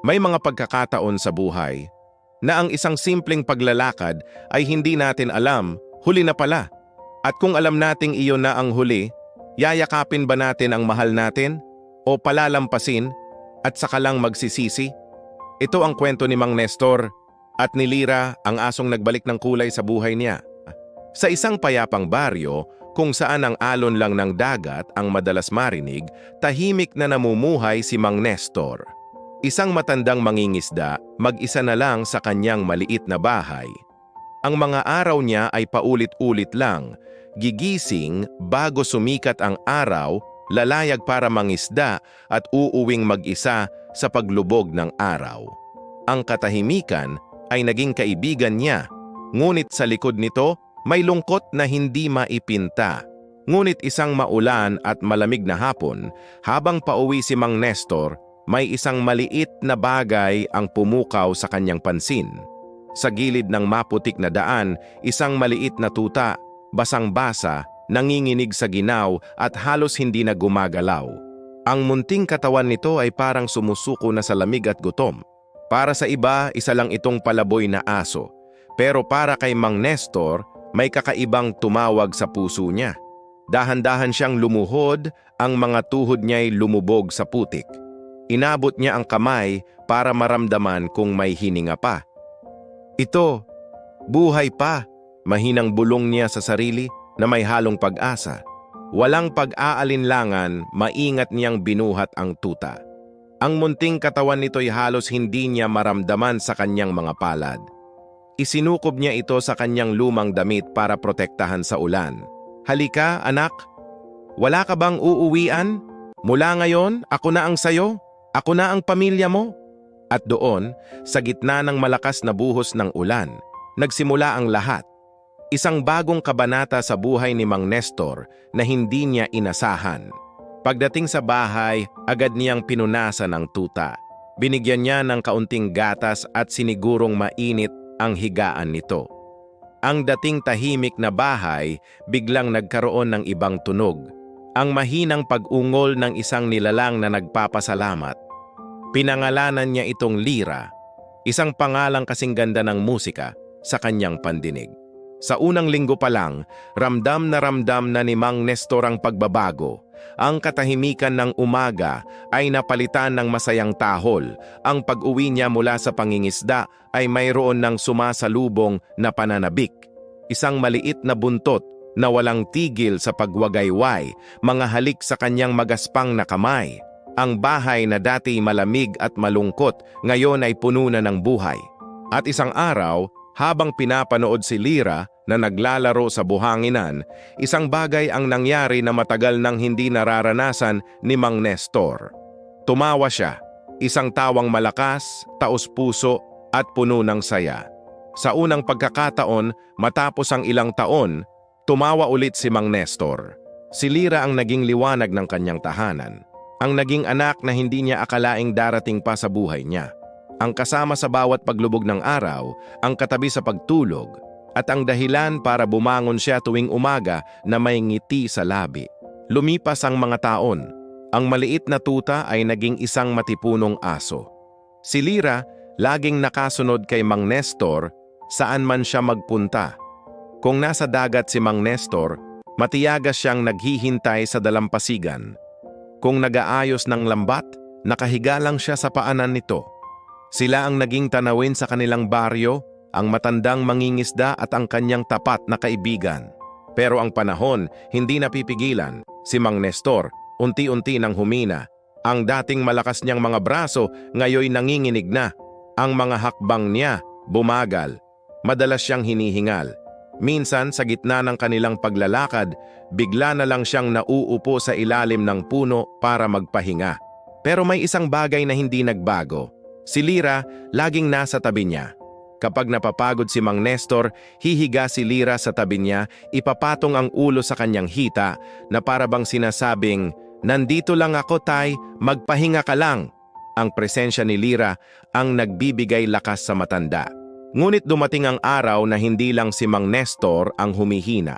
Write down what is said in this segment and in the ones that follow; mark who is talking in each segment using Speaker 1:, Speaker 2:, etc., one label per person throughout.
Speaker 1: May mga pagkakataon sa buhay na ang isang simpleng paglalakad ay hindi natin alam, huli na pala. At kung alam nating iyon na ang huli, yayakapin ba natin ang mahal natin o palalampasin at saka lang magsisisi? Ito ang kwento ni Mang Nestor at ni Lira ang asong nagbalik ng kulay sa buhay niya. Sa isang payapang baryo, kung saan ang alon lang ng dagat ang madalas marinig, tahimik na namumuhay si Mang Nestor. Isang matandang mangingisda, mag-isa na lang sa kanyang maliit na bahay. Ang mga araw niya ay paulit-ulit lang, gigising bago sumikat ang araw, lalayag para mangisda at uuwing mag-isa sa paglubog ng araw. Ang katahimikan ay naging kaibigan niya, ngunit sa likod nito may lungkot na hindi maipinta. Ngunit isang maulan at malamig na hapon, habang pauwi si Mang Nestor, may isang maliit na bagay ang pumukaw sa kanyang pansin. Sa gilid ng maputik na daan, isang maliit na tuta, basang-basa, nanginginig sa ginaw at halos hindi na gumagalaw. Ang munting katawan nito ay parang sumusuko na sa lamig at gutom. Para sa iba, isa lang itong palaboy na aso. Pero para kay Mang Nestor, may kakaibang tumawag sa puso niya. Dahan-dahan siyang lumuhod, ang mga tuhod niya'y lumubog sa putik. Inabot niya ang kamay para maramdaman kung may hininga pa. Ito, buhay pa, mahinang bulong niya sa sarili na may halong pag-asa. Walang pag-aalinlangan, maingat niyang binuhat ang tuta. Ang munting katawan nito'y halos hindi niya maramdaman sa kanyang mga palad. Isinukob niya ito sa kanyang lumang damit para protektahan sa ulan. Halika, anak. Wala ka bang uuwian? Mula ngayon, ako na ang sayo. Ako na ang pamilya mo. At doon, sa gitna ng malakas na buhos ng ulan, nagsimula ang lahat. Isang bagong kabanata sa buhay ni Mang Nestor na hindi niya inasahan. Pagdating sa bahay, agad niyang pinunasan ang tuta. Binigyan niya ng kaunting gatas at sinigurong mainit ang higaan nito. Ang dating tahimik na bahay biglang nagkaroon ng ibang tunog. Ang mahinang pag-ungol ng isang nilalang na nagpapasalamat. Pinangalanan niya itong Lira, isang pangalang kasing ganda ng musika sa kanyang pandinig. Sa unang linggo pa lang, ramdam na ramdam na ni Mang Nestor ang pagbabago. Ang katahimikan ng umaga ay napalitan ng masayang tahol. Ang pag-uwi niya mula sa pangingisda ay mayroon ng sumasalubong na pananabik. Isang maliit na buntot na walang tigil sa pagwagayway, mga halik sa kanyang magaspang na kamay. Ang bahay na dati malamig at malungkot ngayon ay puno na ng buhay. At isang araw, habang pinapanood si Lira na naglalaro sa buhanginan, isang bagay ang nangyari na matagal nang hindi nararanasan ni Mang Nestor. Tumawa siya, isang tawang malakas, taos-puso at puno ng saya. Sa unang pagkakataon, matapos ang ilang taon, tumawa ulit si Mang Nestor. Si Lira ang naging liwanag ng kanyang tahanan. Ang naging anak na hindi niya akalaing darating pa sa buhay niya ang kasama sa bawat paglubog ng araw, ang katabi sa pagtulog, at ang dahilan para bumangon siya tuwing umaga na may ngiti sa labi. Lumipas ang mga taon. Ang maliit na tuta ay naging isang matipunong aso. Si Lira, laging nakasunod kay Mang Nestor saan man siya magpunta. Kung nasa dagat si Mang Nestor, matiyagas siyang naghihintay sa dalampasigan. Kung nagaayos ng lambat, nakahiga lang siya sa paanan nito. Sila ang naging tanawin sa kanilang baryo, ang matandang mangingisda at ang kanyang tapat na kaibigan. Pero ang panahon, hindi napipigilan. Si Mang Nestor, unti-unti nang humina. Ang dating malakas niyang mga braso, ngayoy nanginginig na. Ang mga hakbang niya, bumagal. Madalas siyang hinihingal. Minsan, sa gitna ng kanilang paglalakad, bigla na lang siyang nauupo sa ilalim ng puno para magpahinga. Pero may isang bagay na hindi nagbago. Si Lira laging nasa tabi niya. Kapag napapagod si Mang Nestor, hihiga si Lira sa tabi niya, ipapatong ang ulo sa kanyang hita na parabang sinasabing, Nandito lang ako, Tay, magpahinga ka lang. Ang presensya ni Lira ang nagbibigay lakas sa matanda. Ngunit dumating ang araw na hindi lang si Mang Nestor ang humihina.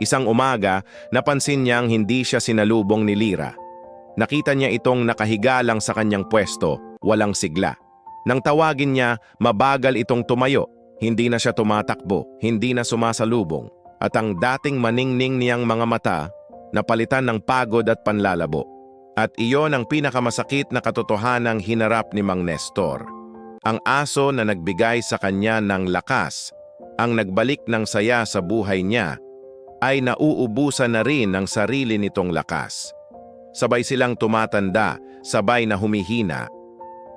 Speaker 1: Isang umaga, napansin niyang hindi siya sinalubong ni Lira. Nakita niya itong nakahiga lang sa kanyang pwesto, walang sigla. Nang tawagin niya, mabagal itong tumayo. Hindi na siya tumatakbo, hindi na sumasalubong. At ang dating maningning niyang mga mata, napalitan ng pagod at panlalabo. At iyon ang pinakamasakit na katotohanang hinarap ni Mang Nestor. Ang aso na nagbigay sa kanya ng lakas, ang nagbalik ng saya sa buhay niya, ay nauubusan na rin ng sarili nitong lakas. Sabay silang tumatanda, sabay na humihina.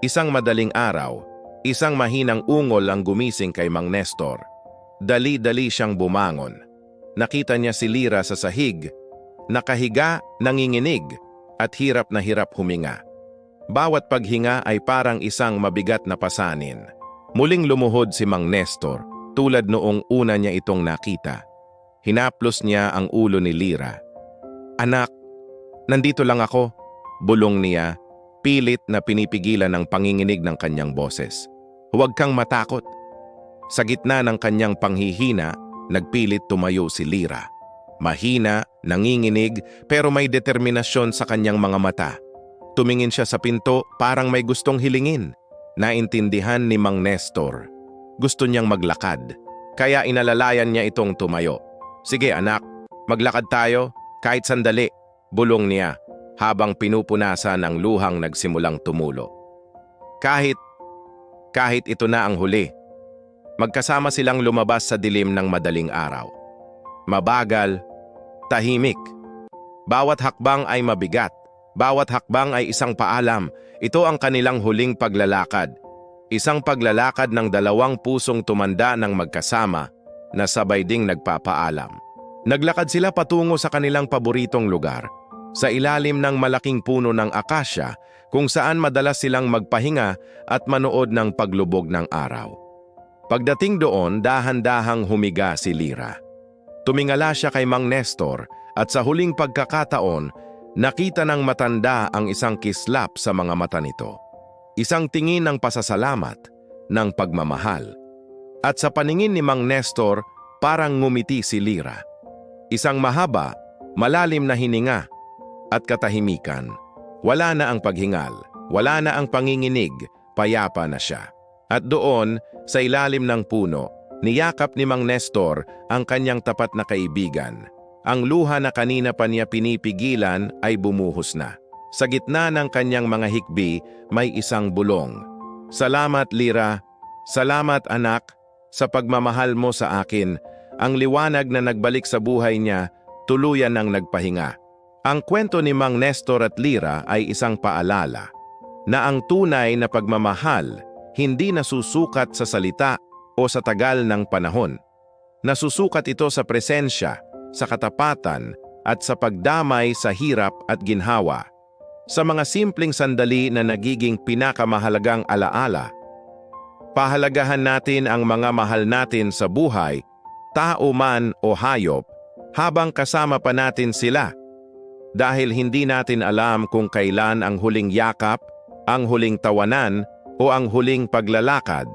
Speaker 1: Isang madaling araw, isang mahinang ungol ang gumising kay Mang Nestor. Dali-dali siyang bumangon. Nakita niya si Lira sa sahig, nakahiga, nanginginig, at hirap na hirap huminga. Bawat paghinga ay parang isang mabigat na pasanin. Muling lumuhod si Mang Nestor, tulad noong una niya itong nakita. Hinaplos niya ang ulo ni Lira. Anak, nandito lang ako, bulong niya, pilit na pinipigilan ng panginginig ng kanyang boses. Huwag kang matakot. Sa gitna ng kanyang panghihina, nagpilit tumayo si Lira. Mahina, nanginginig, pero may determinasyon sa kanyang mga mata. Tumingin siya sa pinto parang may gustong hilingin. Naintindihan ni Mang Nestor. Gusto niyang maglakad, kaya inalalayan niya itong tumayo. Sige anak, maglakad tayo, kahit sandali, bulong niya habang pinupunasan ang luhang nagsimulang tumulo. Kahit, kahit ito na ang huli, magkasama silang lumabas sa dilim ng madaling araw. Mabagal, tahimik. Bawat hakbang ay mabigat. Bawat hakbang ay isang paalam. Ito ang kanilang huling paglalakad. Isang paglalakad ng dalawang pusong tumanda ng magkasama na sabay ding nagpapaalam. Naglakad sila patungo sa kanilang paboritong lugar, sa ilalim ng malaking puno ng akasya kung saan madalas silang magpahinga at manood ng paglubog ng araw. Pagdating doon, dahan-dahang humiga si Lira. Tumingala siya kay Mang Nestor at sa huling pagkakataon, nakita ng matanda ang isang kislap sa mga mata nito. Isang tingin ng pasasalamat, ng pagmamahal. At sa paningin ni Mang Nestor, parang ngumiti si Lira. Isang mahaba, malalim na hininga at katahimikan. Wala na ang paghingal, wala na ang panginginig, payapa na siya. At doon, sa ilalim ng puno, niyakap ni Mang Nestor ang kanyang tapat na kaibigan. Ang luha na kanina pa niya pinipigilan ay bumuhos na. Sa gitna ng kanyang mga hikbi, may isang bulong. Salamat, Lira. Salamat, anak, sa pagmamahal mo sa akin. Ang liwanag na nagbalik sa buhay niya, tuluyan ng nagpahinga. Ang kwento ni Mang Nestor at Lira ay isang paalala na ang tunay na pagmamahal hindi nasusukat sa salita o sa tagal ng panahon. Nasusukat ito sa presensya, sa katapatan, at sa pagdamay sa hirap at ginhawa. Sa mga simpleng sandali na nagiging pinakamahalagang alaala, pahalagahan natin ang mga mahal natin sa buhay, tao man o hayop, habang kasama pa natin sila. Dahil hindi natin alam kung kailan ang huling yakap, ang huling tawanan, o ang huling paglalakad.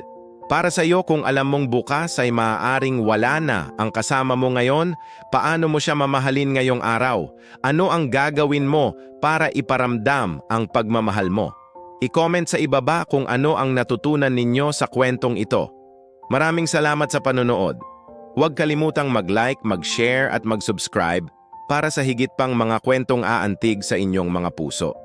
Speaker 1: Para sa iyo kung alam mong bukas ay maaaring wala na ang kasama mo ngayon, paano mo siya mamahalin ngayong araw? Ano ang gagawin mo para iparamdam ang pagmamahal mo? I-comment sa ibaba kung ano ang natutunan ninyo sa kwentong ito. Maraming salamat sa panonood. Huwag kalimutang mag-like, mag-share at mag-subscribe para sa higit pang mga kwentong aantig sa inyong mga puso.